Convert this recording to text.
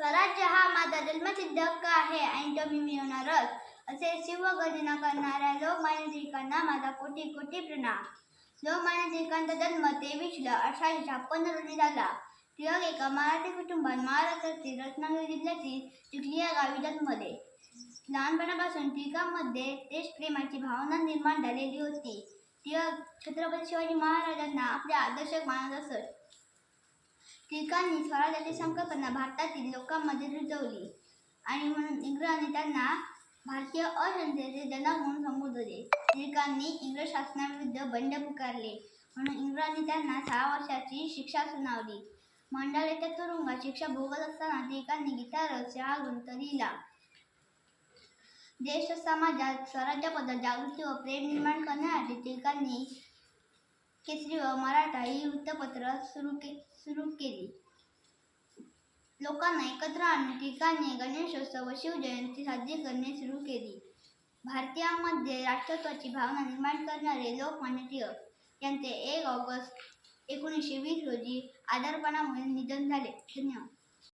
स्वराज्य हा माझा जन्मसिद्ध हक्क आहे आणि तो मी मिळवणारच. असे शिवगर्जना करणाऱ्या लोकमान्य टिळकांना माझा कोटी कोटी प्रणाम. लोकमान्य टिळकांचा जन्म तेवीसला अठराशे छप्पन्न रोजी झाला. टिळक एका मराठी कुटुंबात महाराष्ट्रातील रत्नागिरी जिल्ह्यातील चिखली या गावी जन्मले. लहानपणापासून टिळकांमध्ये देशप्रेमाची भावना निर्माण झालेली होती. टिळक छत्रपती शिवाजी महाराजांना आपले आदर्शक मानत असत. टिळकांनी स्वराज्याची संकल्पना भारतातील लोकांमध्ये रुजवली. आणि म्हणून इंग्रजांनी त्यांना भारतीय अशांततेचे जनक म्हणून संबोधले. टिळकांनी इंग्रज शासनाविरुद्ध बंड पुकारले. म्हणून इंग्रजांनी त्यांना सहा वर्षाची शिक्षा सुनावली. मंडळ तुरुंगात शिक्षा भोगत असताना टिळकांनी गीतारस हा ग्रंथ लिहिला देश समाजात स्वराज्याबद्दल जागृती व प्रेम निर्माण करण्यासाठी टिळकांनी केसरी व मराठा ही वृत्तपत्र सुरू के सुरू केली. लोकांना एकत्र आणून ठिकाणी गणेशोत्सव व शिवजयंती साजरी करणे सुरू केली. भारतीयांमध्ये राष्ट्रत्वाची भावना निर्माण करणारे लोकमान्य टिळक यांचे एक ऑगस्ट एकोणीसशे वीस रोजी आजारपणामुळे निधन झाले. धन्यवाद.